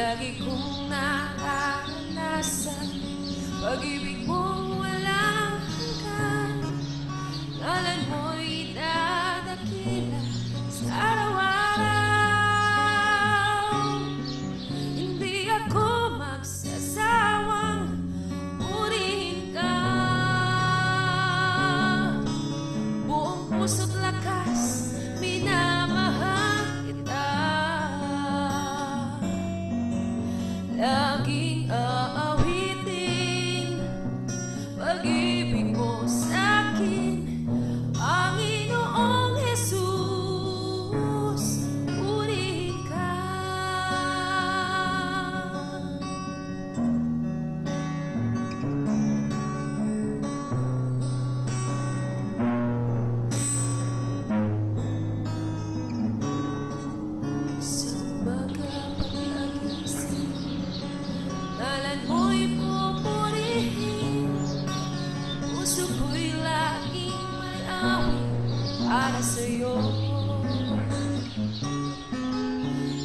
Lagi kong nararanasan Pag-ibig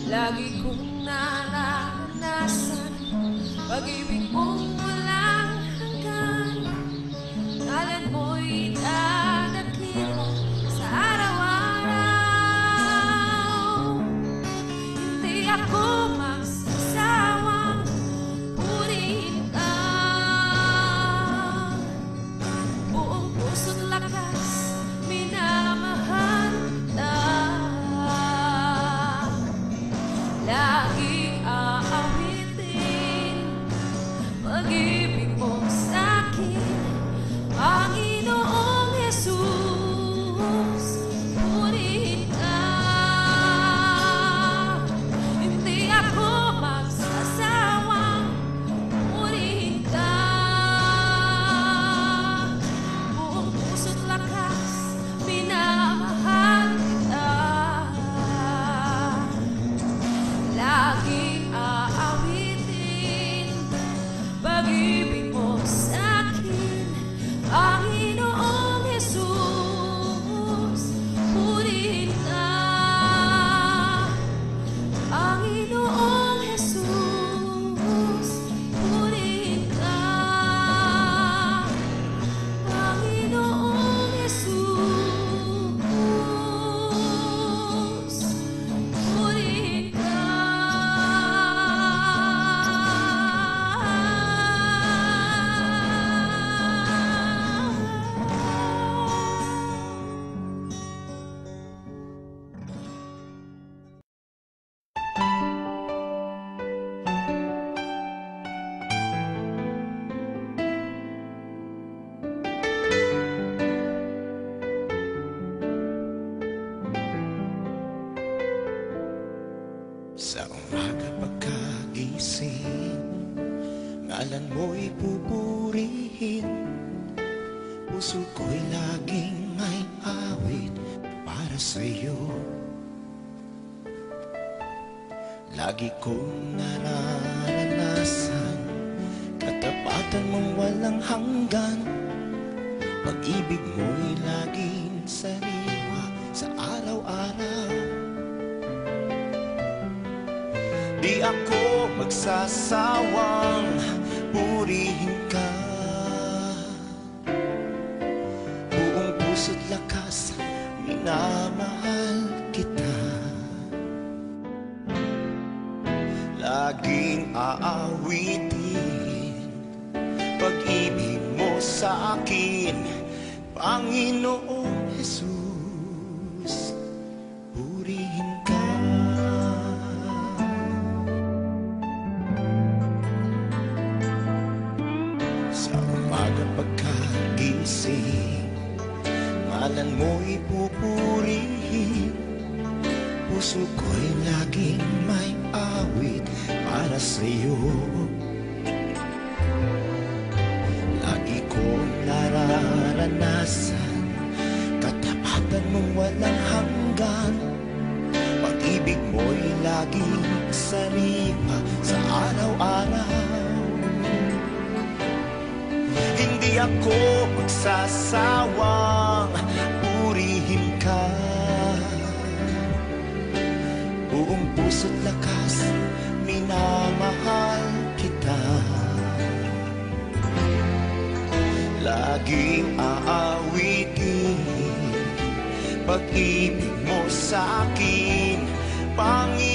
Lagi kong nararanasan Pag-ibig mong walang Ngalan mo'y pupurihin. Puso ko'y laging may awit para sa'yo. Lagi kong nararanasan Katapatan mong walang hanggan. Pag-ibig mo'y laging sariwa sa araw-araw. Di ako magsasawang purihin ka. Buong puso't lakas, minamahal kita. Laging aawitin Pag-ibig mo sa akin Panginoong Jesus Ngalan mo'y pupurihin. Puso ko'y laging may awit para sa'yo. Lagi kong nararanasan Katapatan mong walang hanggan. Pag-ibig mo'y laging sariwa sa araw-araw. Hindi ako magsasawang ka. Buong puso't lakas, minamahal kita. Laging aawitin Pag-ibig mo sa akin Panginoon